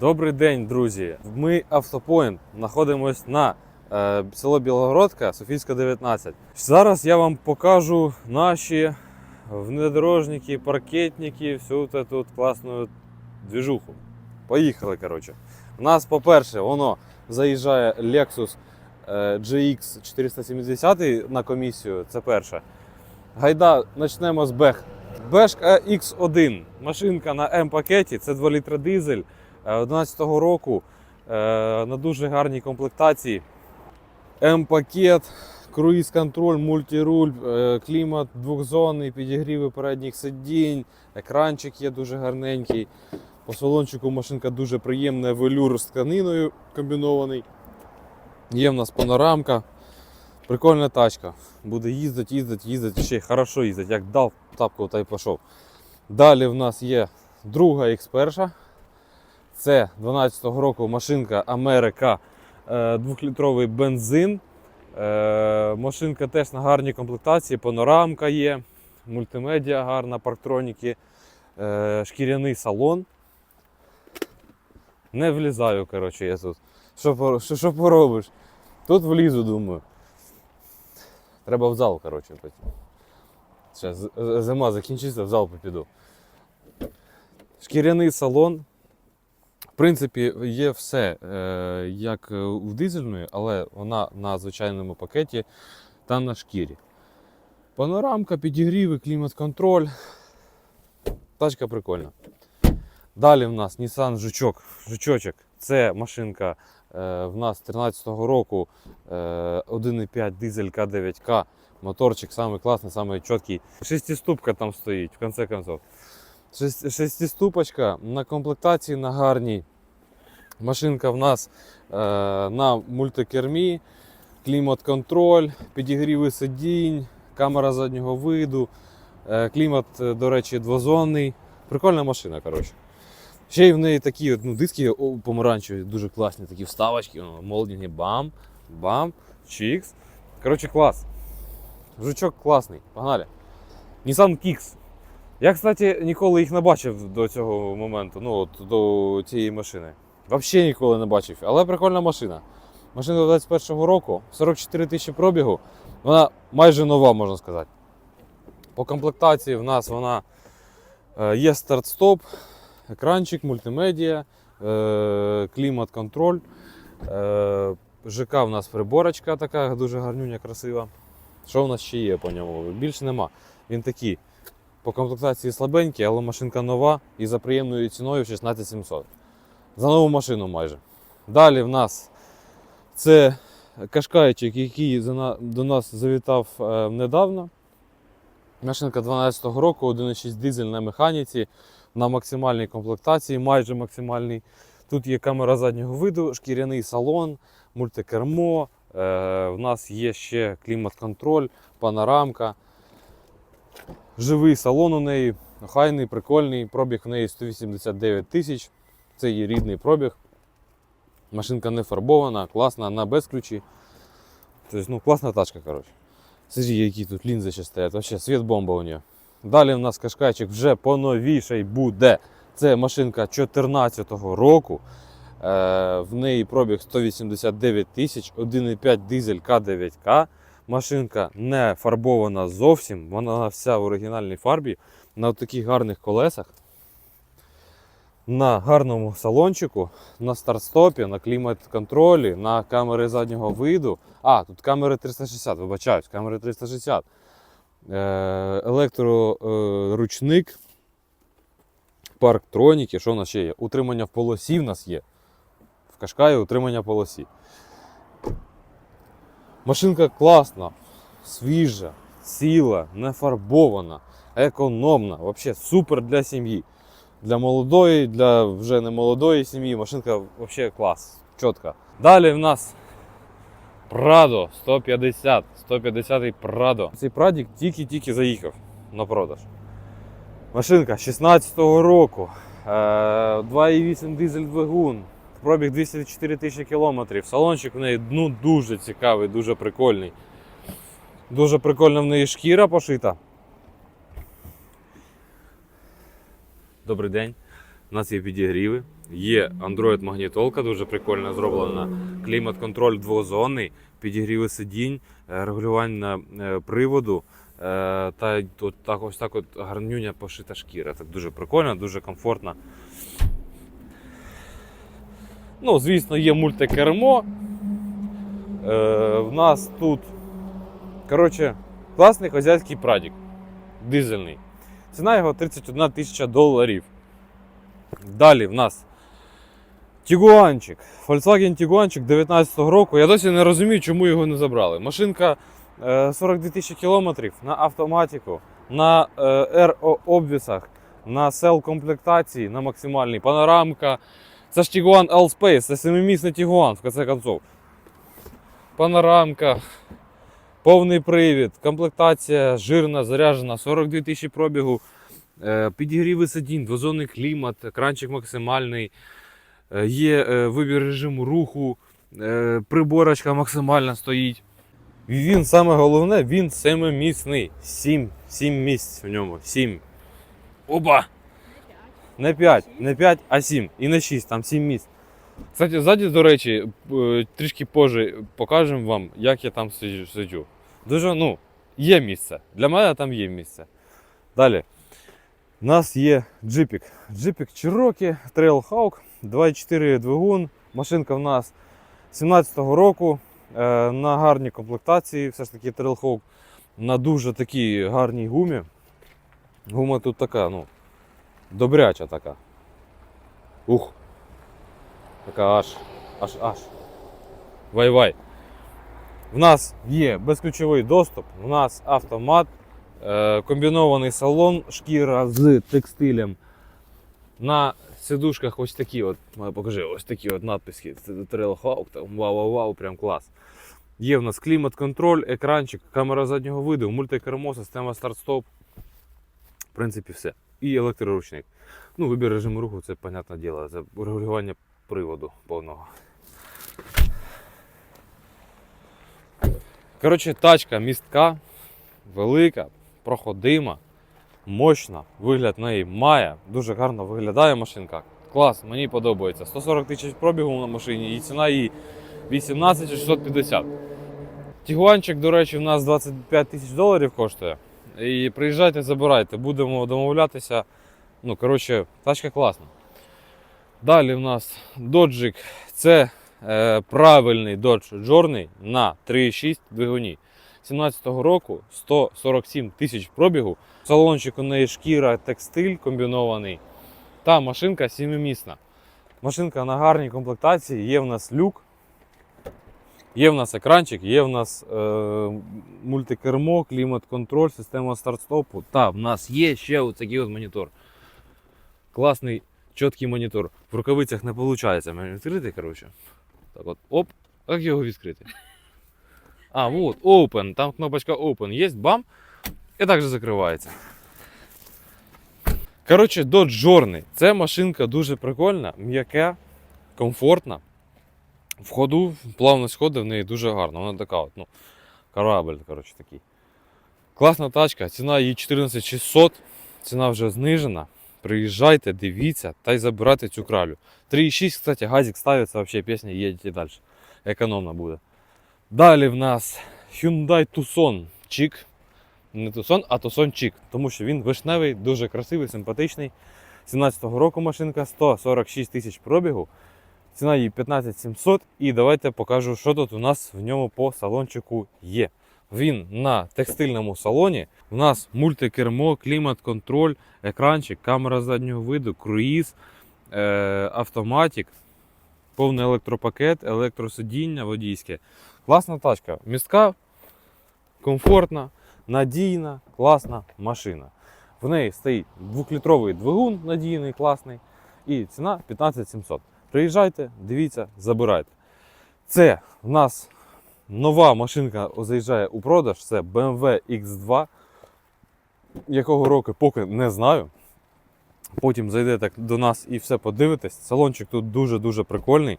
Добрий день, друзі. Ми Автопоінт знаходимось на е, село Білогородка, Софійська 19. Зараз я вам покажу наші внедорожники, паркетники, всю тут класну движуху. Поїхали, коротше. У нас, по-перше, воно заїжджає Lexus е, GX 470 на комісію. Це перше. Гайда, почнемо з Бех. Бех X1. Машинка на М-пакеті, це 2 літра дизель. 2011 року е, на дуже гарній комплектації. М-пакет, круїз-контроль, мультируль, е, клімат двохзонний, підігріви передніх сидінь, екранчик є дуже гарненький. По салончику машинка дуже приємна, велюр з тканиною комбінований. Є в нас панорамка. Прикольна тачка. Буде їздити, їздити, їздити, ще хорошо їздити, як дав тапку та й пішов. Далі в нас є друга X1. Це 12-го року машинка Америка, 2-літровий бензин. Е, Машинка теж на гарній комплектації, панорамка є, мультимедіа гарна, парктроніки, е, шкіряний салон. Не влізаю, коротше, я тут. Що, що, поробиш? Тут влізу, думаю. Треба в зал, коротше. Зараз зима закінчиться, в зал піду. Шкіряний салон. В принципі, є все е, як в дизельної, але вона на звичайному пакеті та на шкірі. Панорамка, підігріви, клімат-контроль. Тачка прикольна. Далі в нас Nissan Жучок. Жучочок. Це машинка е, в нас 13-го року е, 1,5 дизель К9К. Моторчик самий класний, самий чіткий. Шестиступка там стоїть, в конце концов. Шест- Шестиступочка на комплектації на гарній. Машинка в нас е, на мультикермі, клімат-контроль, підігріви сидінь, камера заднього виду, е, клімат, е, до речі, двозонний. Прикольна машина, коротше. Ще й в неї такі ну, диски помаранчеві, дуже класні, такі вставочки, о, молдінги, бам, бам, чікс. Коротше, клас. Жучок класний. Погнали. Nissan Kicks. Я, кстати, ніколи їх не бачив до цього моменту, ну от до цієї машини. Взагалі ніколи не бачив. Але прикольна машина. Машина 21-го року, 44 тисячі пробігу. Вона майже нова, можна сказати. По комплектації в нас вона е, є старт-стоп, екранчик, мультимедіа, е, клімат-контроль. Е, ЖК в нас приборочка така, дуже гарнюня, красива. Що в нас ще є по ньому? Більше нема. Він такий по комплектації слабенький, але машинка нова і за приємною ціною 16700. За нову машину майже. Далі в нас це кашкайчик, який до нас завітав е, недавно. Машинка 12-го року, 1,6 дизель на механіці, на максимальній комплектації, майже максимальній. Тут є камера заднього виду, шкіряний салон, мультикермо. Е, в нас є ще клімат-контроль, панорамка. Живий салон у неї, охайний, прикольний. Пробіг в неї 189 тисяч. Це її рідний пробіг. Машинка не фарбована, класна, на безключі. Тобто, ну, класна тачка, коротше. Смотри, які тут лінзи ще стоять. Вообще світ бомба у нього. Далі в нас кашкайчик вже поновіший буде. Це машинка 2014 року. Е, в неї пробіг 189 тисяч, 1,5 дизель К9К. Машинка не фарбована зовсім, вона вся в оригінальній фарбі, на таких гарних колесах, на гарному салончику, на старт-стопі, на клімат-контролі, на камери заднього виду. А, тут камери 360, вибачаюсь, камери 360. Е, електроручник, парктроніки, що в нас ще є? Утримання в полосі в нас є. В Кашкаї утримання полосі. Машинка класна, свіжа, ціла, не фарбована, економна. Взагалі супер для сім'ї. Для молодої, для вже не молодої сім'ї. Машинка взагалі клас, чітка. Далі в нас Прадо 150, 150 Прадо. Цей прадік тільки-тільки заїхав на продаж. Машинка 16-го року. е, 2,8 дизель двигун. Пробіг 204 тисячі кілометрів. Салончик в неї ну, дуже цікавий, дуже прикольний. Дуже прикольна в неї шкіра пошита. Добрий день. У нас є підігріви, є Android магнітолка, дуже прикольно зроблена. Клімат-контроль двозонний, підігріви сидінь, е, регулювання е, приводу. е, Та ось так от гарнюня пошита шкіра. Так дуже прикольно, дуже комфортно. Ну, звісно, є мультикермо. Е, в нас тут, коротше, класний хазяйський прадік. Дизельний. Ціна його 31 тисяча доларів. Далі в нас Тігуанчик. Volkswagen Tiguanчик 19-го року. Я досі не розумію, чому його не забрали. Машинка е, 42 тисячі кілометрів на автоматику, на е, RO обвісах, на сел комплектації, на максимальній панорамка. Це ж Tiguan L-Space, це семимісний Tiguan, в конце концов. Панорамка, повний привід, комплектація жирна, заряджена, 42 тисячі пробігу, е, підігріви сидінь, двозонний клімат, екранчик максимальний, е, є е, вибір режиму руху, приборочка максимальна стоїть. Він саме головне, він семимісний. Сім, сім місць в ньому. Сім. Оба! Не 5, не 5, а 7. І не 6, там 7 місць. Кстати, ззаді, до речі, е, трішки позже покажемо вам, як я там сиджу-. Дуже, ну, є місце. Для мене там є місце. Далі. У нас є джипік. Джипік Cherokee Trailhawk, 2.4 двигун. Машинка в нас 17-го року. Е, на гарній комплектації, все ж таки Trailhawk на дуже такій гарній гумі. Гума тут така, ну, добряча така. Ух. Така аж, аж, аж. Вай-вай. В нас є безключовий доступ, у нас автомат, е, комбінований салон, шкіра з текстилем. На сидушках ось такі от, покажи, ось такі от надписи. Це Trailhawk, там вау-вау-вау, прям клас. Є в нас клімат-контроль, екранчик, камера заднього виду, мультикермо, система старт-стоп. В принципі, все. І електроручник. Ну, вибір режиму руху, це, понятне діло, це регулювання приводу повного. Коротше, тачка містка, велика, проходима, мощна. Вигляд неї має. Дуже гарно виглядає машинка. Клас, мені подобається. 140 тисяч пробігу на машині і ціна її 18 650. Тігуанчик, до речі, в нас 25 тисяч доларів коштує. І приїжджайте, забирайте, будемо домовлятися. Ну, коротше, тачка класна. Далі в нас доджик. Це е, правильний Dodge Journey на 3,6 двигуні. 17-го року 147 тисяч пробігу. Салончик у неї шкіра, текстиль комбінований. Та машинка сімимісна. Машинка на гарній комплектації. Є в нас люк, є в нас екранчик, є в нас е, мультикермо, клімат-контроль, система старт-стопу. Та в нас є ще такий от монітор. Класний чіткий монітор. В рукавицях не виходить. Мені відкрити, коротше. Так от, оп, як його відкрити? А, вот, open. Там кнопочка open. Є, бам. І так же закривається. Коротше, Dodge Journey. Це машинка дуже прикольна, м'яка, комфортна. В ходу, плавність ходу в неї дуже гарна. Вона така от, ну, корабль, коротше, такий. Класна тачка, ціна її 14600, ціна вже знижена. Приїжджайте, дивіться та й забирайте цю кралю. 3,6, кстати, газик ставиться, вообще пісня їдете далі. Економно буде. Далі в нас Hyundai Tucson Чик. Не Tucson, а Tucson Чик. Тому що він вишневий, дуже красивий, симпатичний. 17-го року машинка 146 тисяч пробігу. Ціна її 15 700. І давайте покажу, що тут у нас в ньому по салончику є. Він на текстильному салоні. У нас мультикермо, клімат-контроль, екранчик, камера заднього виду, круїз, е, автоматик, повний електропакет, електросидіння водійське. Класна тачка. Містка, комфортна, надійна, класна машина. В неї стоїть двохлітровий двигун надійний, класний. І ціна 15 700. Приїжджайте, дивіться, забирайте. Це в нас нова машинка заїжджає у продаж. Це BMW X2. Якого року поки не знаю. Потім зайдете до нас і все подивитесь. Салончик тут дуже-дуже прикольний.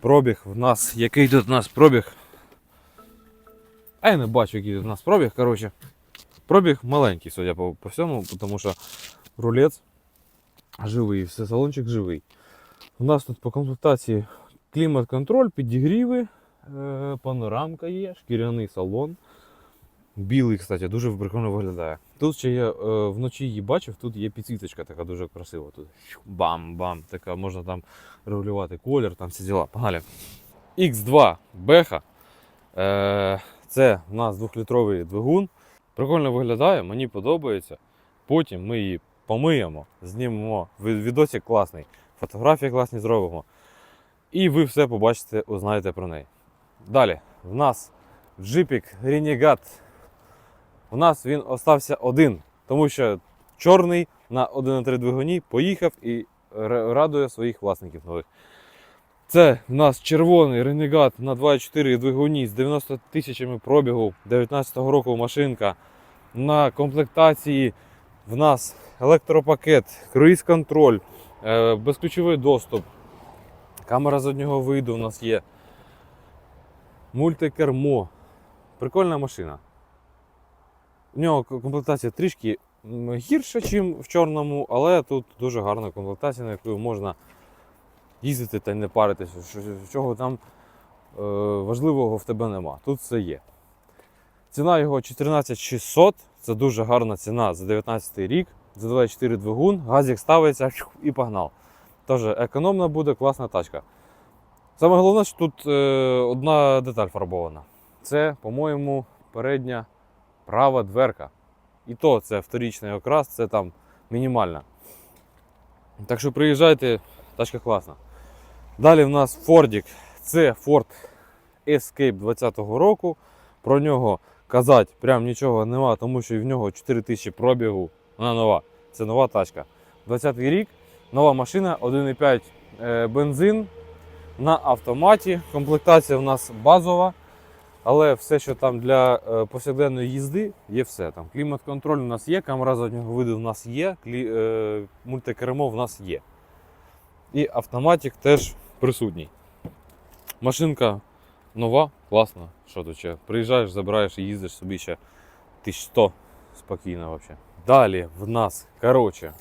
Пробіг в нас, який тут у нас пробіг. А я не бачу, який тут у нас пробіг. Коротше, пробіг маленький, судя по, всьому, тому що рулець Живий, все, салончик живий. У нас тут по комплектації клімат-контроль, підігріви, е, панорамка є, шкіряний салон. Білий, кстати, дуже прикольно виглядає. Тут ще я е, вночі її бачив, тут є підсвіточка така дуже красива. Тут бам-бам, така можна там регулювати колір, там всі діла. Погнали. X2 Беха. Е, це в нас 2-літровий двигун. Прикольно виглядає, мені подобається. Потім ми її помиємо, знімемо від- відосик класний, фотографії класні зробимо. І ви все побачите, узнаєте про неї. Далі, в нас джипік Renegade. У нас він остався один, тому що чорний на 1.3 двигуні поїхав і радує своїх власників нових. Це в нас червоний Renegade на 2.4 двигуні з 90 тисячами пробігу 19-го року машинка. На комплектації в нас електропакет, круїз-контроль, е, безключовий доступ, камера заднього виду у нас є. Мультикермо. Прикольна машина. У нього комплектація трішки гірша, ніж в чорному, але тут дуже гарна комплектація, на якою можна їздити та не паритися. Чого там е, важливого в тебе нема. Тут все є. Ціна його 14600. Це дуже гарна ціна за 19 рік. За 24 двигун, газик ставиться і погнав. Тож економна буде, класна тачка. Саме головне, що тут е, одна деталь фарбована. Це, по-моєму, передня права дверка. І то це вторічний окрас, це там мінімальна. Так що приїжджайте, тачка класна. Далі в нас Фордік. Це Ford Escape 20-го року. Про нього казати прям нічого нема, тому що в нього 4000 пробігу. Вона нова. Це нова тачка. 20-й рік, нова машина, 1,5 е, бензин на автоматі. Комплектація в нас базова. Але все, що там для е, повсякденної їзди, є все. Там клімат-контроль у нас є, камера заднього виду у нас є, клі, е, мультикермо в нас є. І автоматик теж присутній. Машинка нова, класна. Що тут ще? Приїжджаєш, забираєш і їздиш собі ще 1100 спокійно взагалі. Далі в нас, коротше,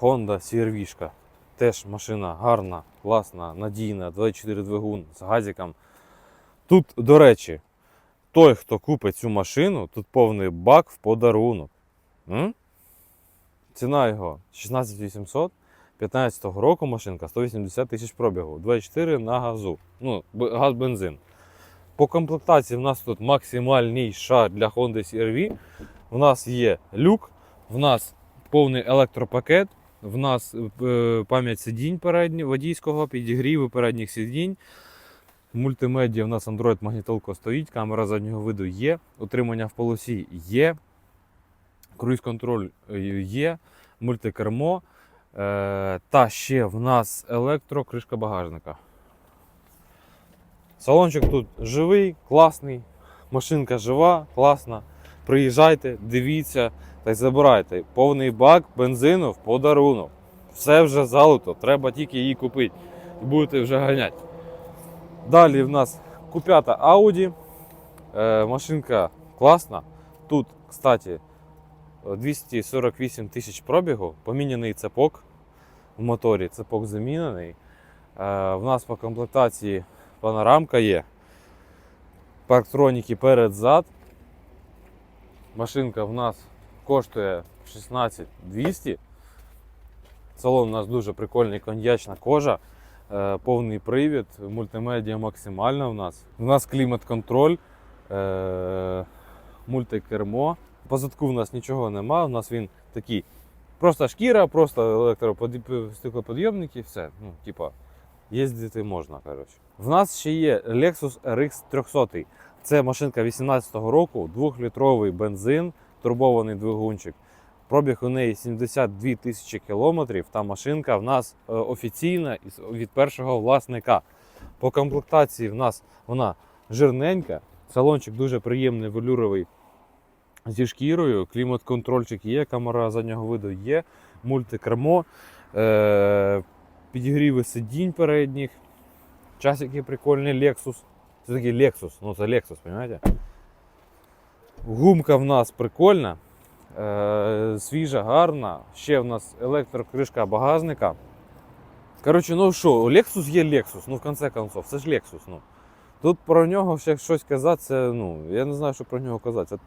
Honda CR-V. Теж машина гарна, класна, надійна, 24 двигун з газиком. Тут, до речі, той, хто купить цю машину, тут повний бак в подарунок. М? Ціна його 16800. 15-го року машинка 180 тисяч пробігу, 24 на газу. Ну, газ бензин. По комплектації в нас тут максимальний шар для Honda CR-V. В нас є люк, в нас повний електропакет, в нас е, пам'ять сидінь переднього водійського, підігріви передніх сидінь. Мультимедіа в нас Android магнітолка стоїть, камера заднього виду є, утримання в полосі є, круїз-контроль е, є, мультикермо. Е, та ще в нас електрокришка багажника. Салончик тут живий, класний, машинка жива, класна. Приїжджайте, дивіться та й забирайте. Повний бак бензину в подарунок. Все вже залито, треба тільки її купити. І будете вже ганяти. Далі в нас купята Audi. Е, машинка класна. Тут, кстати, 248 тисяч пробігу, поміняний цепок в моторі, цепок замінений. Е, в нас по комплектації панорамка є. Парктроніки перед-зад. Машинка в нас коштує 16200. Салон у нас дуже прикольний, коньячна кожа, е, повний привід, мультимедіа максимальна у нас. У нас клімат-контроль, е, мультикермо. По задку в нас нічого нема, у нас він такий просто шкіра, просто електроподйомники, все. Ну, типа, їздити можна. Коротше. В нас ще є Lexus RX 300. Це машинка 18-го року, 2-літровий бензин, турбований двигунчик. Пробіг у неї 72 тисячі кілометрів. Та машинка в нас е, офіційна від першого власника. По комплектації в нас вона жирненька, салончик дуже приємний, велюровий зі шкірою, клімат-контрольчик є, камера заднього виду є, мультикермо, е- підігріви сидінь передніх, часики прикольні, Lexus. Це такий Lexus, ну це Lexus, розумієте? Гумка в нас прикольна. е, свіжа, гарна. Ще в нас електрокришка багажника. Коротше, ну що, Lexus є Lexus, ну в кінці концов, це ж Lexus. Ну. Тут про нього ще щось казати, це, ну, я не знаю, що про нього казати. Це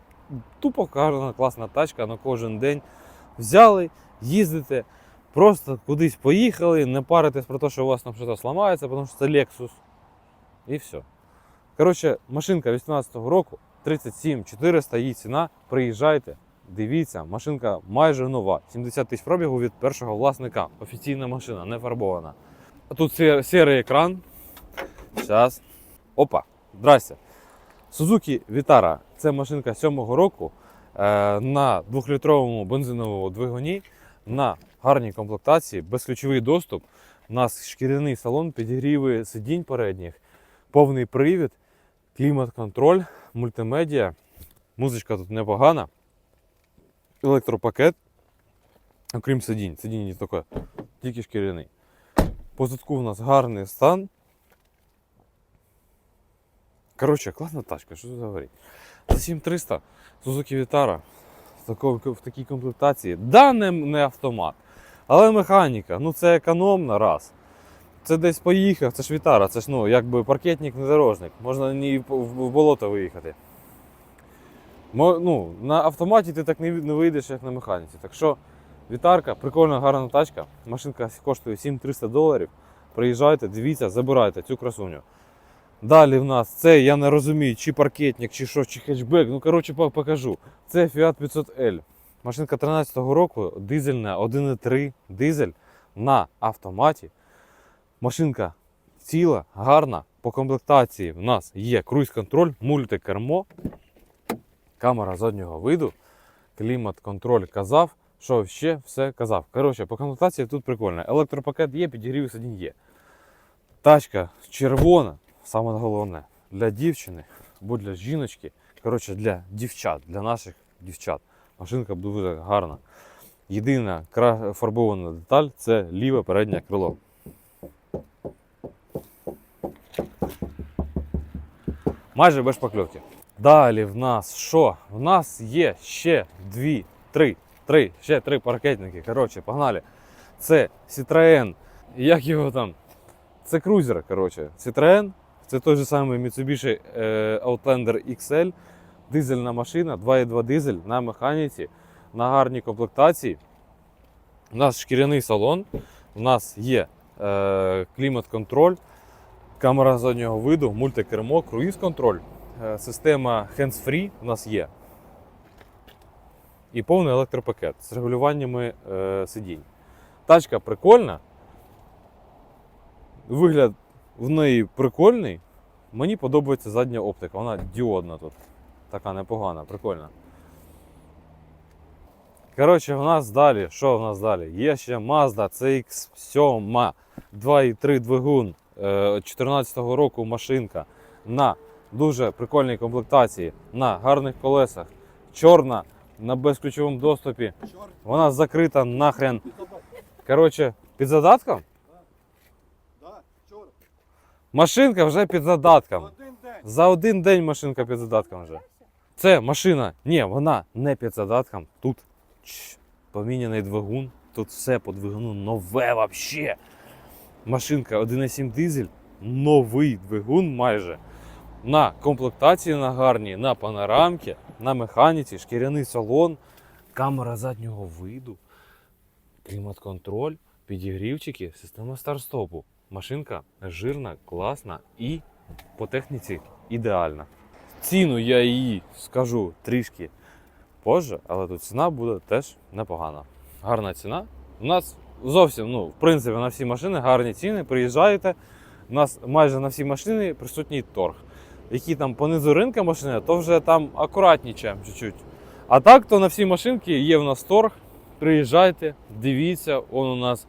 тупо гарна, класна тачка на кожен день. Взяли, їздите, просто кудись поїхали, не паритесь про те, що у вас там щось зламається, тому що це Lexus. І все. Коротше, машинка 18-го року, 37 400 її ціна. Приїжджайте, дивіться, машинка майже нова. 70 тисяч пробігу від першого власника. Офіційна машина, не фарбована. А Тут сер- серий екран. Зараз. Опа, здрасте. Suzuki Vitara. Це машинка 7-го року е, на 2-літровому бензиновому двигуні, на гарній комплектації, безключовий доступ. У нас шкіряний салон, підігріви сидінь передніх, повний привід, клімат-контроль, мультимедіа. Музичка тут непогана. Електропакет. Окрім сидінь. Сидінь не тільки, шкіряний. По задку у нас гарний стан. Коротше, класна тачка, що тут говорити. За 7300 Suzuki Vitara в, в такій комплектації. Да, не, не автомат, але механіка. Ну це економно раз. Це десь поїхав, це ж Вітара, це ж ну, якби паркетник внедорожник. Можна не в болото виїхати. Ну, на автоматі ти так не, не вийдеш, як на механіці. Так що Вітарка, прикольна, гарна тачка. Машинка коштує 7300 доларів. Приїжджайте, дивіться, забирайте цю красуню. Далі в нас це, я не розумію, чи паркетник, чи що, чи хетчбек. Ну, коротше, покажу. Це Fiat 500L. Машинка 13-го року, дизельна, 1.3 дизель на автоматі. Машинка ціла, гарна. По комплектації в нас є круїз-контроль, мультикермо, камера заднього виду, клімат-контроль казав, що ще все казав. Коротше, по комплектації тут прикольно. Електропакет є, підігрів сидінь є. Тачка червона, саме головне, для дівчини або для жіночки. Коротше, для дівчат, для наших дівчат. Машинка дуже гарна. Єдина фарбована деталь це ліве переднє крило. Майже без шпакльовки. Далі в нас що? В нас є ще дві, три, три, ще три паркетники. Коротше, погнали. Це Citroen. Як його там? Це крузер, коротше. Citroen. Це той же самий Mitsubishi е, Outlander XL. Дизельна машина, 2.2 дизель на механіці, на гарній комплектації. У нас шкіряний салон, у нас є е, клімат-контроль, камера заднього виду, мультикермо, круїз-контроль, е, система hands-free у нас є. І повний електропакет з регулюваннями е, сидінь. Тачка прикольна. Вигляд в неї прикольний. Мені подобається задня оптика. Вона діодна тут. Така непогана, прикольна. Коротше, у нас далі. Що в нас далі? Є ще Mazda CX7 2.3 двигун 2014 року машинка на дуже прикольній комплектації, на гарних колесах. Чорна на безключовому доступі. Вона закрита нахрен. Коротше, під задатком? Машинка вже під задатком. За один день машинка під задатком вже. Це машина. Ні, вона не під задатком. Тут поміняний двигун. Тут все по двигуну нове вообще. Машинка 1.7 дизель, новий двигун майже. На комплектації на гарній, на панорамці, на механіці, шкіряний салон, камера заднього виду, клімат-контроль, підігрівчики, система старт-стопу. Машинка жирна, класна і по техніці ідеальна. Ціну я її скажу трішки позже, але тут ціна буде теж непогана. Гарна ціна. У нас зовсім, ну, в принципі, на всі машини гарні ціни. Приїжджаєте. У нас майже на всі машини присутній торг. Які там понизу ринка машини, то вже там акуратніше чуть-чуть. А так, то на всі машинки є в нас торг. Приїжджайте, дивіться, он у нас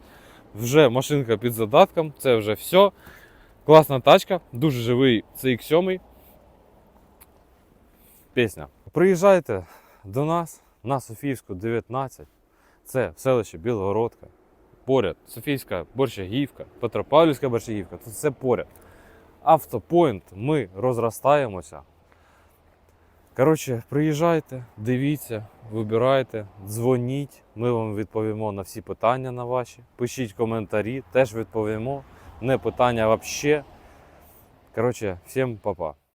вже машинка під задатком, це вже все. Класна тачка, дуже живий CX7. Пісня. Приїжджайте до нас на Софійську 19. Це в селище Білогородка. Поряд Софійська Борщагівка, Петропавлівська Борщагівка. Це все поряд. Автопоінт, ми розростаємося. Коротше, приїжджайте, дивіться, вибирайте, дзвоніть. Ми вам відповімо на всі питання на ваші. Пишіть коментарі, теж відповімо. Не питання взагалі. Коротше, всім па-па.